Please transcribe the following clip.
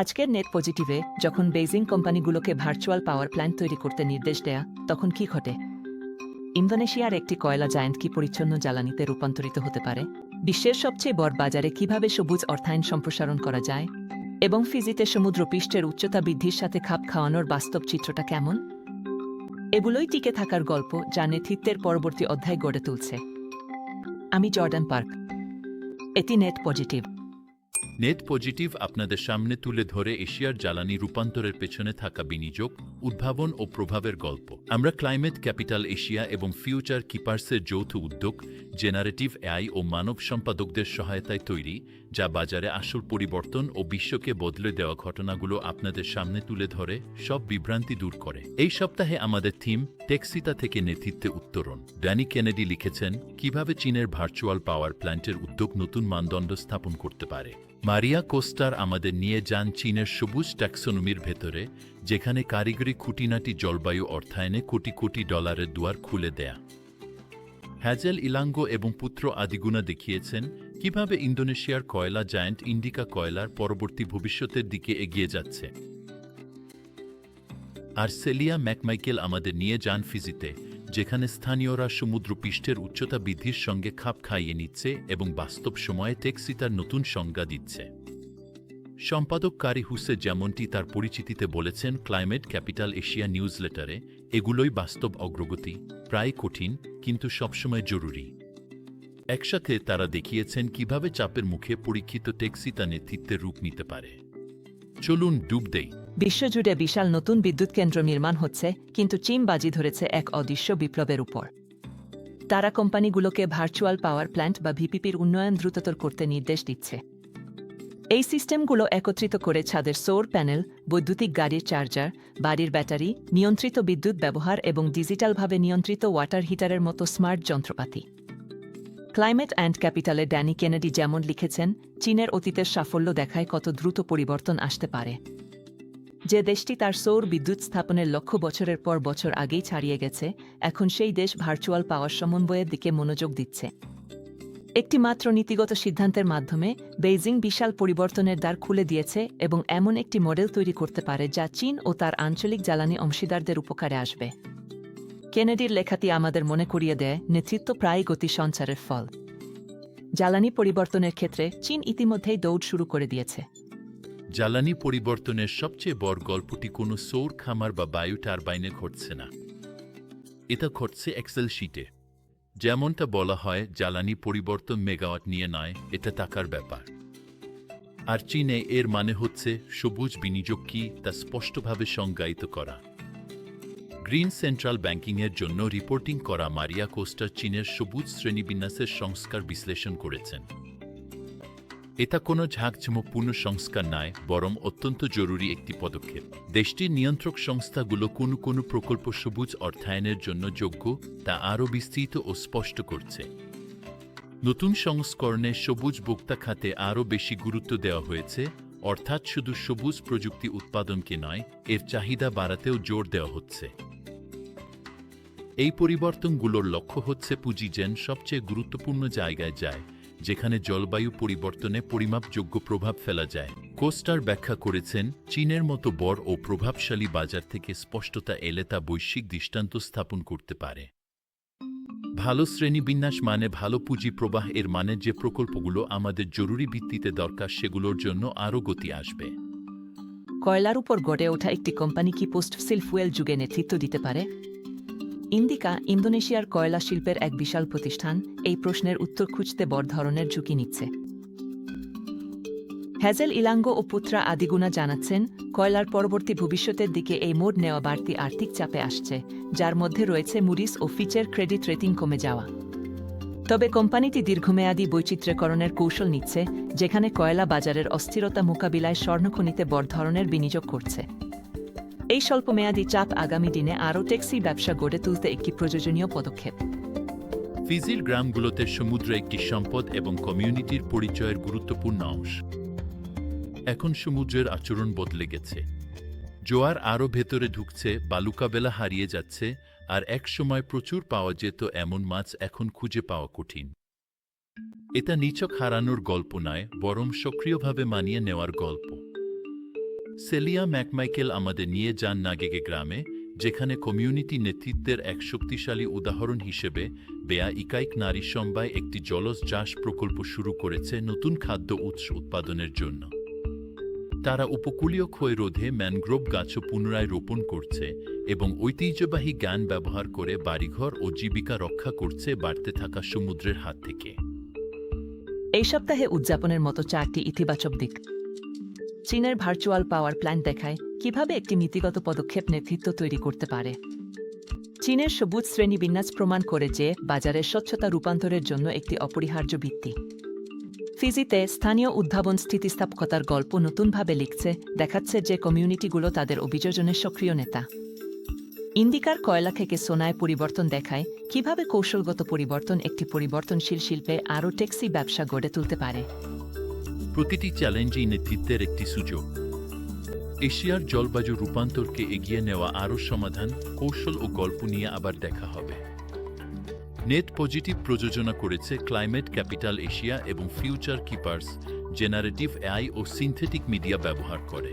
আজকের নেট পজিটিভে যখন বেইজিং কোম্পানিগুলোকে ভার্চুয়াল পাওয়ার প্ল্যান্ট তৈরি করতে নির্দেশ দেয়া, তখন কি ঘটে? ইন্দোনেশিয়ার একটি কয়লা জায়ান্ট কি পরিচ্ছন্ন জ্বালানিতে রূপান্তরিত হতে পারে? বিশ্বের সবচেয়ে বড় বাজারে কীভাবে সবুজ অর্থায়ন সম্প্রসারণ করা যায়? এবং ফিজিতে সমুদ্র পৃষ্ঠের উচ্চতা বৃদ্ধির সাথে খাপ খাওয়ানোর বাস্তব চিত্রটা কেমন? এগুলোই টিকে থাকার গল্প যা নেতৃত্বের পরবর্তী অধ্যায় গড়ে তুলছে। আমি জর্ডান পার্ক। এটি নেট পজিটিভ নেট পজিটিভ আপনাদের সামনে তুলে ধরে এশিয়ার জ্বালানি রূপান্তরের পেছনে থাকা বিনিয়োগ, উদ্ভাবন ও প্রভাবের গল্প। আমরা ক্লাইমেট ক্যাপিটাল এশিয়া এবং ফিউচার কিপার্সের যৌথ উদ্যোগ, জেনারেটিভ এআই ও মানব সম্পাদকদের সহায়তায় তৈরি, যা বাজারে আসল পরিবর্তন ও বিশ্বকে বদলে দেওয়া ঘটনাগুলো আপনাদের সামনে তুলে ধরে, সব বিভ্রান্তি দূর করে। এই সপ্তাহে আমাদের থিম, টেক্সিতা থেকে নেতৃত্বে উত্তরণ। ড্যানি কেনেডি লিখেছেন, কীভাবে চীনের ভার্চুয়াল পাওয়ার প্ল্যান্টের উদ্যোগ নতুন মানদণ্ড স্থাপন করতে পারে? মারিয়া কোস্টার আমাদের নিয়ে যান চীনের সবুজ ট্যাক্সোনমির ভেতরে, যেখানে কারিগরি খুঁটিনাটি জলবায়ু অর্থায়নে কোটি কোটি ডলারের দুয়ার খুলে দেয়া। হ্যাজেল ইলাঙ্গো এবং পুত্র আদিগুনা দেখিয়েছেন কীভাবে ইন্দোনেশিয়ার কয়লা জায়ান্ট ইন্ডিকা কয়লার পরবর্তী ভবিষ্যতের দিকে এগিয়ে যাচ্ছে। আর সেলিয়া ম্যাকমাইকেল আমাদের নিয়ে যান ফিজিতে যেখানে স্থানীয়রা সমুদ্র পৃষ্ঠের উচ্চতা বৃদ্ধির সঙ্গে খাপ খাইয়ে নিচ্ছে এবং বাস্তব সময়ে টেক্সিতার নতুন সংজ্ঞা দিচ্ছে। সম্পাদক কারি হুসে যেমনটি তার পরিচিতিতে বলেছেন, ক্লাইমেট ক্যাপিটাল এশিয়া নিউজলেটারে এগুলোই বাস্তব অগ্রগতি, প্রায় কঠিন, কিন্তু সবসময় জরুরি। একসাথে তারা দেখিয়েছেন কীভাবে চাপের মুখে পরীক্ষিত টেক্সিতা নেতৃত্বের রূপ নিতে পারে। চলুন ডুব দেই। বিশ্বজুড়ে বিশাল নতুন বিদ্যুৎ কেন্দ্র নির্মাণ হচ্ছে, কিন্তু চীন বাজি ধরেছে এক অদৃশ্য বিপ্লবের উপর। তারা কোম্পানিগুলোকে ভার্চুয়াল পাওয়ার প্ল্যান্ট বা ভিপিপির উন্নয়ন দ্রুততর করতে নির্দেশ দিচ্ছে। এই সিস্টেমগুলো একত্রিত করে ছাদের সৌর প্যানেল, বৈদ্যুতিক গাড়ির চার্জার, বাড়ির ব্যাটারি, নিয়ন্ত্রিত বিদ্যুৎ ব্যবহার এবং ডিজিটালভাবে নিয়ন্ত্রিত ওয়াটার হিটারের মতো স্মার্ট যন্ত্রপাতি। ক্লাইমেট অ্যান্ড ক্যাপিটালে ড্যানি কেনেডি যেমন লিখেছেন, চীনের অতীতের সাফল্য দেখায় কত দ্রুত পরিবর্তন আসতে পারে। যে দেশটি তার সৌর বিদ্যুৎ স্থাপনের লক্ষ বছরের পর বছর আগেই ছাড়িয়ে গেছে, এখন সেই দেশ ভার্চুয়াল পাওয়ার সমন্বয়ের দিকে মনোযোগ দিচ্ছে। একটি মাত্র নীতিগত সিদ্ধান্তের মাধ্যমে বেইজিং বিশাল পরিবর্তনের দ্বার খুলে দিয়েছে এবং এমন একটি মডেল তৈরি করতে পারে যা চীন ও তার আঞ্চলিক জ্বালানি অংশীদারদের উপকারে আসবে। কেনেডির লেখাটি আমাদের মনে করিয়ে দেয়, নেতৃত্ব প্রায় গতি সঞ্চারের ফল। জ্বালানি পরিবর্তনের ক্ষেত্রে চীন ইতিমধ্যেই দৌড় শুরু করে দিয়েছে। জ্বালানি পরিবর্তনের সবচেয়ে বড় গল্পটি কোনো সৌর খামার বা বায়ু টারবাইনে ঘটছে না। এটা ঘটছে এক্সেল শিটে যেমনটা বলা হয়, জ্বালানি পরিবর্তন মেগাওয়াট নিয়ে নয়, এটা টাকার ব্যাপার। আর চীনে এর মানে হচ্ছে সবুজ বিনিয়োগ কি, তা স্পষ্টভাবে সংজ্ঞায়িত করা। গ্রিন সেন্ট্রাল ব্যাংকিংয়ের জন্য রিপোর্টিং করা মারিয়া কোস্টার চীনের সবুজ শ্রেণীবিন্যাসের সংস্কার বিশ্লেষণ করেছেন। এটা কোনো ঝাঁকঝমকপূর্ণ সংস্কার নয়, বরং অত্যন্ত জরুরি একটি পদক্ষেপ। দেশটির নিয়ন্ত্রক সংস্থাগুলো কোনো কোনো প্রকল্প সবুজ অর্থায়নের জন্য যোগ্য, তা আরও বিস্তৃত ও স্পষ্ট করছে। নতুন সংস্করণে সবুজ ভোক্তা খাতে আরও বেশি গুরুত্ব দেওয়া হয়েছে, অর্থাৎ শুধু সবুজ প্রযুক্তি উৎপাদনকে নয়, এর চাহিদা বাড়াতেও জোর দেওয়া হচ্ছে। এই পরিবর্তনগুলোর লক্ষ্য হচ্ছে পুঁজি যেন সবচেয়ে গুরুত্বপূর্ণ জায়গায় যায় যেখানে জলবায়ু পরিবর্তনে পরিমাপযোগ্য প্রভাব ফেলা যায়। কোস্টার ব্যাখ্যা করেছেন, চীনের মতো বড় ও প্রভাবশালী বাজার থেকে স্পষ্টতা এলে তা বৈশ্বিক দৃষ্টান্ত স্থাপন করতে পারে। ভালো শ্রেণীবিন্যাস মানে ভালো পুঁজি প্রবাহ এর মানে যে প্রকল্পগুলো আমাদের জরুরি ভিত্তিতে দরকার সেগুলোর জন্য আরও গতি আসবে। কয়লার উপর গড়ে ওঠা একটি কোম্পানি কি পোস্ট সিল ফুয়েল যুগে নেতৃত্ব দিতে পারে? ইন্দিকা ইন্দোনেশিয়ার কয়লা শিল্পের এক বিশাল প্রতিষ্ঠান এই প্রশ্নের উত্তর খুঁজতে বড় ধরনের ঝুঁকি নিচ্ছে। হ্যাজেল ইলাঙ্গো ও পুত্রা আদিগুনা জানাচ্ছেন, কয়লার পরবর্তী ভবিষ্যতের দিকে এই মোড নেওয়া বাড়তি আর্থিক চাপে আসছে, যার মধ্যে রয়েছে মুডিস ও ফিচের ক্রেডিট রেটিং কমে যাওয়া। তবে কোম্পানিটি দীর্ঘমেয়াদী বৈচিত্র্যকরণের কৌশল নিচ্ছে, যেখানে কয়লা বাজারের অস্থিরতা মোকাবিলায় স্বর্ণখনিতে বড় ধরনের বিনিয়োগ করছে। এই স্বল্পমেয়াদী চাপ আগামী দিনে আরও ট্যাক্সি ব্যবসা গড়ে তুলতে একটি প্রয়োজনীয় পদক্ষেপ। ফিজির গ্রামগুলোতে সমুদ্র একটি সম্পদ এবং কমিউনিটির পরিচয়ের গুরুত্বপূর্ণ অংশ। এখন সমুদ্রের আচরণ বদলে গেছে। জোয়ার আরও ভেতরে ঢুকছে, বালুকাবেলা হারিয়ে যাচ্ছে, আর এক সময় প্রচুর পাওয়া যেত এমন মাছ এখন খুঁজে পাওয়া কঠিন। এটা নিচক হারানোর গল্প নয়, বরং সক্রিয়ভাবে মানিয়ে নেওয়ার গল্প। সেলিয়া ম্যাকমাইকেল আমাদের নিয়ে যান নাগেগে গ্রামে, যেখানে কমিউনিটি নেতৃত্বের এক শক্তিশালী উদাহরণ হিসেবে বেয়া ইকাইক নারী সমবায় একটি জলজ চাষ প্রকল্প শুরু করেছে নতুন খাদ্য উৎস উৎপাদনের জন্য। তারা উপকূলীয় ক্ষয় রোধে ম্যানগ্রোভ গাছও পুনরায় রোপণ করছে এবং ঐতিহ্যবাহী জ্ঞান ব্যবহার করে বাড়িঘর ও জীবিকা রক্ষা করছে বাড়তে থাকা সমুদ্রের হাত থেকে। এই সপ্তাহে উদযাপনের মতো চারটি ইতিবাচক দিক। চীনের ভার্চুয়াল পাওয়ার প্ল্যান্ট দেখায় কীভাবে একটি নীতিগত পদক্ষেপ নেতৃত্ব তৈরি করতে পারে। চীনের সবুজ শ্রেণীবিন্যাস প্রমাণ করে যে বাজারের স্বচ্ছতা রূপান্তরের জন্য একটি অপরিহার্য ভিত্তি। ফিজিতে স্থানীয় উদ্ভাবন স্থিতিস্থাপকতার গল্প নতুনভাবে লিখছে, দেখাচ্ছে যে কমিউনিটিগুলো তাদের অভিযোজনের সক্রিয় নেতা। ইন্ডিকার কয়লা থেকে সোনায় পরিবর্তন দেখায় কীভাবে কৌশলগত পরিবর্তন একটি পরিবর্তনশীল শিল্পে আরও ট্যাক্সি ব্যবসা গড়ে তুলতে পারে। প্রতিটি চ্যালেঞ্জই নেতৃত্বের একটি সুযোগ। এশিয়ার জলবায়ু রূপান্তরকে এগিয়ে নেওয়া আরও সমাধান, কৌশল ও গল্প নিয়ে আবার দেখা হবে। নেট পজিটিভ প্রযোজনা করেছে ক্লাইমেট ক্যাপিটাল এশিয়া এবং ফিউচার কিপার্স, জেনারেটিভ এআই ও সিনথেটিক মিডিয়া ব্যবহার করে।